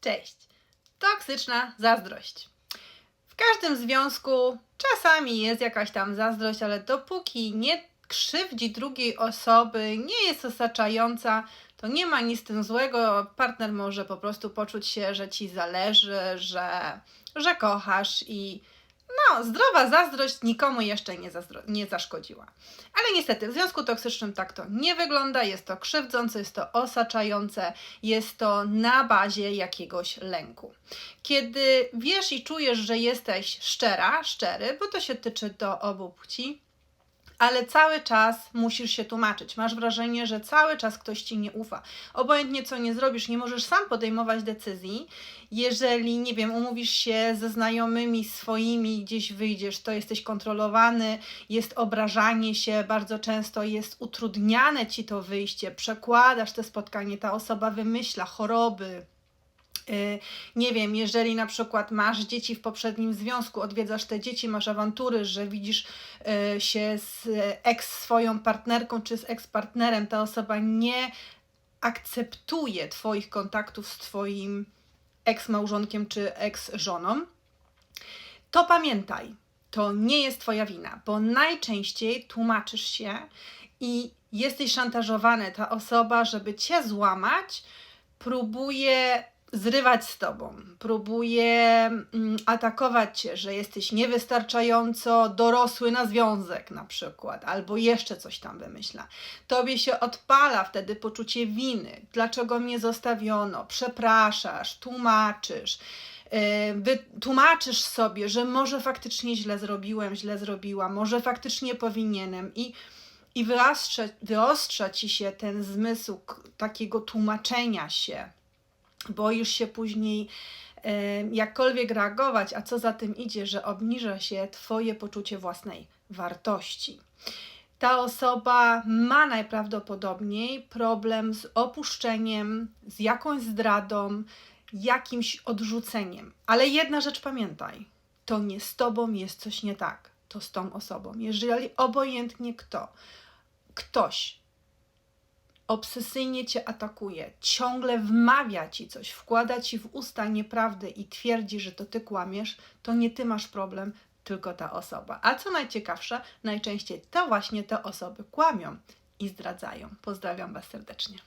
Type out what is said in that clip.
Cześć. Toksyczna zazdrość. W każdym związku czasami jest jakaś tam zazdrość, ale dopóki nie krzywdzi drugiej osoby, nie jest osaczająca, to nie ma nic tym złego. Partner może po prostu poczuć się, że ci zależy, że, że kochasz i no, zdrowa zazdrość nikomu jeszcze nie, nie zaszkodziła. Ale niestety w związku toksycznym tak to nie wygląda, jest to krzywdzące, jest to osaczające, jest to na bazie jakiegoś lęku. Kiedy wiesz i czujesz, że jesteś szczera, szczery, bo to się tyczy do obu płci, ale cały czas musisz się tłumaczyć. Masz wrażenie, że cały czas ktoś ci nie ufa. Obojętnie co nie zrobisz, nie możesz sam podejmować decyzji. Jeżeli, nie wiem, umówisz się ze znajomymi swoimi, gdzieś wyjdziesz, to jesteś kontrolowany, jest obrażanie się, bardzo często jest utrudniane ci to wyjście, przekładasz te spotkanie, ta osoba wymyśla choroby, nie wiem, jeżeli na przykład masz dzieci w poprzednim związku, odwiedzasz te dzieci, masz awantury, że widzisz y, się z ex swoją partnerką czy z ex-partnerem, ta osoba nie akceptuje Twoich kontaktów z Twoim ex-małżonkiem czy ex-żoną, to pamiętaj, to nie jest Twoja wina, bo najczęściej tłumaczysz się i jesteś szantażowany. Ta osoba, żeby Cię złamać, próbuje zrywać z tobą, próbuje mm, atakować cię, że jesteś niewystarczająco dorosły na związek, na przykład, albo jeszcze coś tam wymyśla. Tobie się odpala wtedy poczucie winy. Dlaczego mnie zostawiono? Przepraszasz, tłumaczysz. Yy, Wytłumaczysz sobie, że może faktycznie źle zrobiłem, źle zrobiłam, może faktycznie powinienem i i wyostrza, wyostrza ci się ten zmysł takiego tłumaczenia się, boisz się później e, jakkolwiek reagować, a co za tym idzie, że obniża się Twoje poczucie własnej wartości. Ta osoba ma najprawdopodobniej problem z opuszczeniem, z jakąś zdradą, jakimś odrzuceniem. Ale jedna rzecz pamiętaj: to nie z Tobą jest coś nie tak, to z tą osobą. Jeżeli obojętnie kto, ktoś obsesyjnie cię atakuje, ciągle wmawia ci coś, wkłada ci w usta nieprawdę i twierdzi, że to ty kłamiesz, to nie ty masz problem, tylko ta osoba. A co najciekawsze, najczęściej to właśnie te osoby kłamią i zdradzają. Pozdrawiam Was serdecznie.